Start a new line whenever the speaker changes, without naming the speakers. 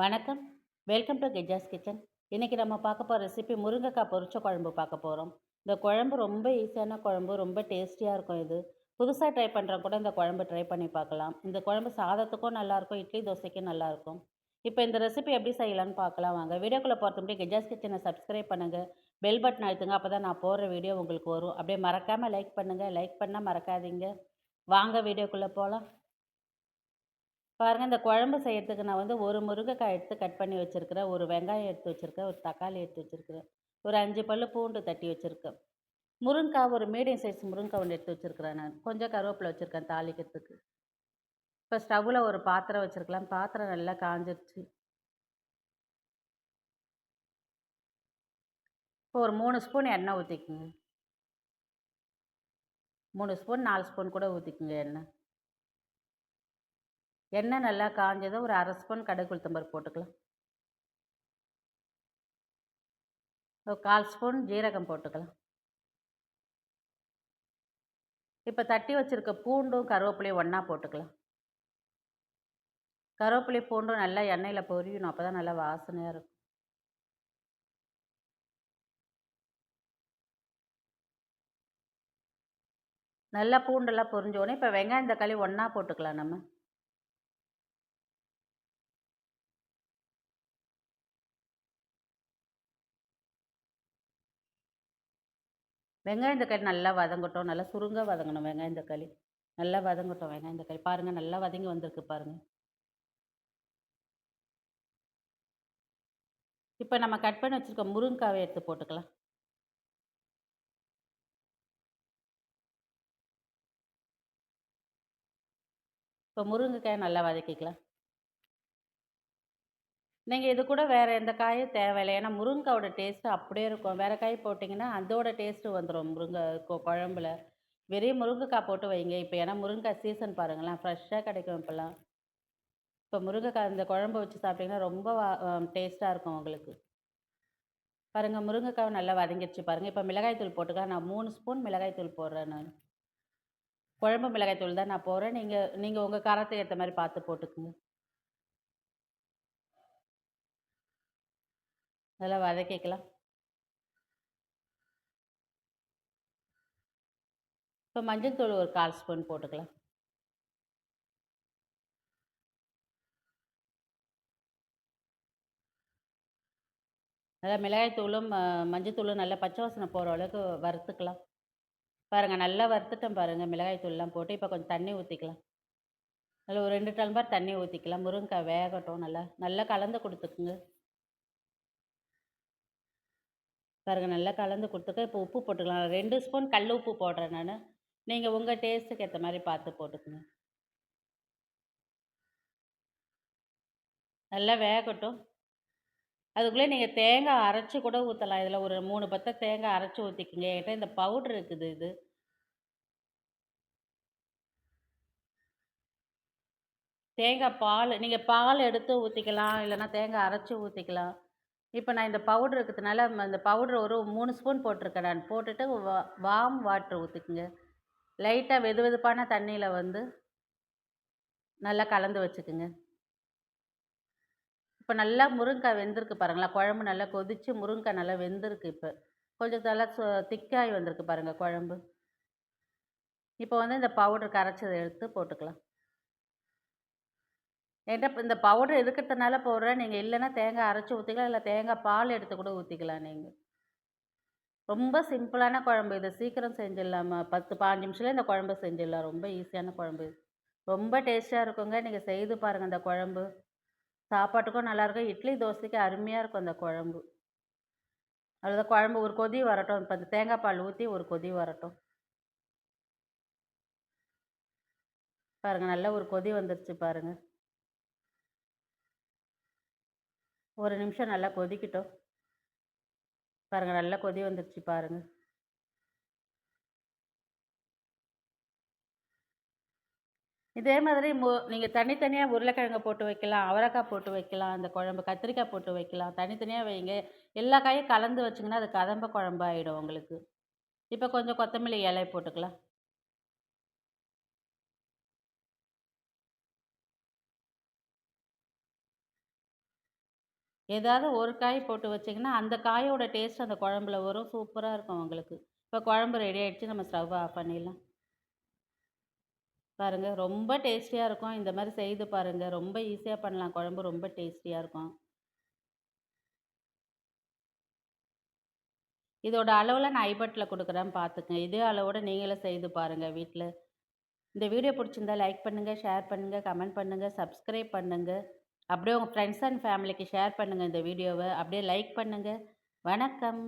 வணக்கம். Welcome to Gejas kitchen. இன்றைக்கி நம்ம பார்க்க போகிற ரெசிபி முருங்கைக்காய் பொரிச்ச குழம்பு பார்க்க போகிறோம் இந்த குழம்பு ரொம்ப ஈஸியான குழம்பு ரொம்ப டேஸ்டியாக இருக்கும் இது. புதுசாக ட்ரை பண்ணுறவங்க கூட இந்த குழம்பு ட்ரை பண்ணி பார்க்கலாம். இந்த குழம்பு சாதத்துக்கும் நல்லாயிருக்கும் இட்லி தோசைக்கும் நல்லாயிருக்கும் இப்போ இந்த ரெசிபி எப்படி செய்யலாம்னு பார்க்கலாம் வாங்க. வீடியோக்குள்ளே போகிறது முடியும் கெஜாஸ் கிச்சனை சப்ஸ்கிரைப் பண்ணுங்கள் பெல் பட்டன் அழுத்துங்க அப்போ தான் நான் போடுற வீடியோ உங்களுக்கு வரும். அப்படியே மறக்காமல் லைக் பண்ணுங்கள் லைக் பண்ணால் மறக்காதீங்க. வாங்க வீடியோக்குள்ளே போகலாம் பாருங்கள் இந்த குழம்பு செய்யறதுக்கு நான் வந்து ஒரு முருங்கைக்காய் எடுத்து கட் பண்ணி வச்சுருக்கிறேன். ஒரு வெங்காயம் எடுத்து வச்சுருக்கேன் ஒரு தக்காளி எடுத்து வச்சுருக்கிறேன். ஒரு அஞ்சு பல் பூண்டு தட்டி வச்சுருக்கேன். முருங்கைக்காய் ஒரு மீடியம் சைஸ் முருங்கைக்காய் ஒன்று எடுத்து வச்சுருக்கிறேன் நான். கொஞ்சம் கருவேப்பிலை வச்சுருக்கேன் தாளிக்கிறதுக்கு. இப்போ ஸ்டவ்வில் ஒரு பாத்திரம் வச்சுருக்கலாம். பாத்திரம் நல்லா காஞ்சிருச்சு. இப்போ ஒரு மூணு ஸ்பூன் எண்ணெய் ஊற்றிக்குங்க மூணு ஸ்பூன் நாலு ஸ்பூன் கூட ஊற்றிக்குங்க எண்ணெய். எண்ணெய் நல்லா காஞ்சதும் ஒரு அரை ஸ்பூன் கடுகு உளுத்தம்பருப்பு போட்டுக்கலாம். ஒரு கால் ஸ்பூன் ஜீரகம் போட்டுக்கலாம். இப்போ தட்டி வச்சுருக்க பூண்டும் கருவேப்பிலையும் ஒன்றா போட்டுக்கலாம். கருவேப்பிலை பூண்டும் நல்லா எண்ணெயில் பொரியணும். அப்போ தான் நல்லா வாசனையாக இருக்கும். நல்லா பூண்டெல்லாம் பொரிஞ்சோடனே இப்போ வெங்காயம் தக்காளி ஒன்றா போட்டுக்கலாம் நம்ம. வெங்காயம் தக்காளி நல்லா வதங்கட்டும். நல்லா சுருங்க வதங்கணும் வெங்காயம் தக்காளி நல்லா வதங்கட்டும் வெங்காயம் தக்காளி பாருங்கள் நல்லா வதங்கி வந்திருக்கு பாருங்கள் இப்போ நம்ம கட் பண்ணி வச்சுருக்க முருங்காவை எடுத்து போட்டுக்கலாம். இப்போ முருங்கைக்காய் நல்லா வதக்கிக்கலாம். நீங்கள் இது கூட வேறு எந்த காயும் தேவையில்லை ஏன்னா முருங்கைக்காவோட டேஸ்ட்டு அப்படியே இருக்கும். வேறு காய் போட்டிங்கன்னா அதோட டேஸ்ட்டு வந்துடும் முருங்கை கொ குழம்புல. வெறும் முருங்கைக்காய் போட்டு வைங்க. இப்போ ஏன்னா முருங்கைக்காய் சீசன் பாருங்களேன். ஃப்ரெஷ்ஷாக கிடைக்கும் இப்போல்லாம். இப்போ முருங்கைக்காய் இந்த குழம்பு வச்சு சாப்பிட்டிங்கன்னா ரொம்ப டேஸ்ட்டாக இருக்கும் உங்களுக்கு. பாருங்கள் முருங்கைக்காய் நல்லா வதங்கிடுச்சு பாருங்கள் இப்போ மிளகாய்த்தூள் போட்டுக்கலாம் நான் மூணு ஸ்பூன் மிளகாய்த்தூள் போடுறேன் நான். குழம்பு மிளகாய்த்தூள் தான் நான் போடுறேன். நீங்கள் நீங்கள் உங்கள் காரத்துக்கு ஏற்ற மாதிரி பார்த்து போட்டுக்குங்க. நல்லா வதக்கிக்கலாம் இப்போ மஞ்சள் தூள் ஒரு கால் ஸ்பூன் போட்டுக்கலாம். நல்லா மிளகாய் தூளும் நல்லா பச்சை வாசனை போகிற அளவுக்கு வறுத்துக்கலாம். பாருங்கள் நல்லா வறுத்துட்டோம் பாருங்கள் மிளகாய்த்தூள்லாம் போட்டு. இப்போ கொஞ்சம் தண்ணி ஊற்றிக்கலாம் நல்லா ஒரு ரெண்டு டம்ளர் தண்ணி ஊற்றிக்கலாம் முருங்கைக்காய் வேகட்டும் நல்லா நல்லா கலந்து கொடுத்துக்குங்க. பாருங்க நல்லா கலந்து கொடுத்துக்க. இப்போ உப்பு போட்டுக்கலாம். ரெண்டு ஸ்பூன் கல் உப்பு போடுறேன் நான். நீங்கள் உங்கள் டேஸ்ட்டுக்கு ஏற்ற மாதிரி பார்த்து போட்டுக்கோங்க. நல்லா வேகட்டும். அதுக்குள்ளே நீங்கள் தேங்காய் அரைச்சி கூட ஊற்றலாம் இதில் ஒரு மூணு பத்தை தேங்காய் அரைச்சி ஊற்றிக்கிங்க என்கிட்ட இந்த பவுட்ரு இருக்குது இது. தேங்காய் பால் நீங்கள் பால் எடுத்து ஊற்றிக்கலாம் இல்லைன்னா தேங்காய் அரைச்சி ஊற்றிக்கலாம் இப்போ நான் இந்த பவுட்ரு இருக்கிறதுனால அந்த பவுட்ரு ஒரு மூணு ஸ்பூன் போட்டிருக்கேன் நான். போட்டுட்டு வா வார்ம் வாட்ரு ஊற்றிக்குங்க லைட்டாக வெது வெதுப்பான தண்ணியில் வந்து நல்லா கலந்து வச்சுக்குங்க. இப்போ நல்லா முருங்கைக்காய் வெந்திருக்கு பாருங்களா குழம்பு நல்லா கொதித்து முருங்கைக்காய் நல்லா வெந்திருக்கு இப்போ. கொஞ்சம் நல்லா திக்காகி வந்திருக்கு பாருங்கள் குழம்பு. இப்போ வந்து இந்த பவுட்ரு கரைச்சதை எடுத்து போட்டுக்கலாம். என்கிட்ட இந்த பவுடர் இருக்கிறதுனால போடுறேன் நீங்கள் இல்லைன்னா தேங்காய் அரைச்சி ஊற்றிக்கலாம் இல்லை தேங்காய் பால் எடுத்து கூட ஊற்றிக்கலாம் நீங்கள் ரொம்ப சிம்பிளான குழம்பு இது. சீக்கிரம் செஞ்சிடலாமா? பத்து பாஞ்சு நிமிஷத்தில் இந்த குழம்பு செஞ்சிடலாம். ரொம்ப ஈஸியான குழம்பு ரொம்ப டேஸ்ட்டாக இருக்குங்க. நீங்கள் செய்து பாருங்கள் இந்த குழம்பு. சாப்பாட்டுக்கும் நல்லாயிருக்கும் இட்லி தோசைக்கு அருமையாக இருக்கும் அந்த குழம்பு. அவ்வளோதான் குழம்பு ஒரு கொதி வரட்டும். இப்போ அந்த தேங்காய் பால் ஊற்றி ஒரு கொதி வரட்டும். பாருங்கள் நல்லா ஒரு கொதி வந்துருச்சு பாருங்கள் ஒரு நிமிஷம் நல்லா கொதிக்கட்டும். பாருங்கள் நல்லா கொதி வந்துடுச்சு பாருங்கள் இதே மாதிரி மு நீங்கள் தனித்தனியாக உருளைக்கிழங்கு போட்டு வைக்கலாம் அவரைக்காய் போட்டு வைக்கலாம் அந்த குழம்பு கத்திரிக்காய் போட்டு வைக்கலாம். தனித்தனியாக வைங்க. எல்லா காயும் கலந்து வச்சிங்கன்னா அது கதம்ப குழம்பு ஆகிடும் உங்களுக்கு. இப்போ கொஞ்சம் கொத்தமல்லி இலை போட்டுக்கலாம். ஏதாவது ஒரு காய் போட்டு வச்சிங்கன்னா, அந்த காயோட டேஸ்ட் அந்த குழம்புல வரும். சூப்பராக இருக்கும் உங்களுக்கு. இப்போ குழம்பு ரெடி ஆகிடுச்சு நம்ம ஸ்டவ் ஆஃப் பண்ணிடலாம். பாருங்கள் ரொம்ப டேஸ்டியாக இருக்கும். இந்த மாதிரி செய்து பாருங்கள் ரொம்ப ஈஸியாக பண்ணலாம். குழம்பு ரொம்ப டேஸ்டியாக இருக்கும். இதோட அளவில் நான் ஐபட்டில் கொடுக்குறேன் பார்த்துக்கங்க. இதே அளவோட நீங்களே செய்து பாருங்கள் வீட்டில் இந்த வீடியோ பிடிச்சிருந்தா லைக் பண்ணுங்கள் ஷேர் பண்ணுங்கள் கமெண்ட் பண்ணுங்கள் சப்ஸ்கிரைப் பண்ணுங்கள் அப்படியே உங்கள் ஃப்ரெண்ட்ஸ் அண்ட் ஃபேமிலிக்கு ஷேர் பண்ணுங்க இந்த வீடியோவை அப்படியே லைக் பண்ணுங்கள் வணக்கம்.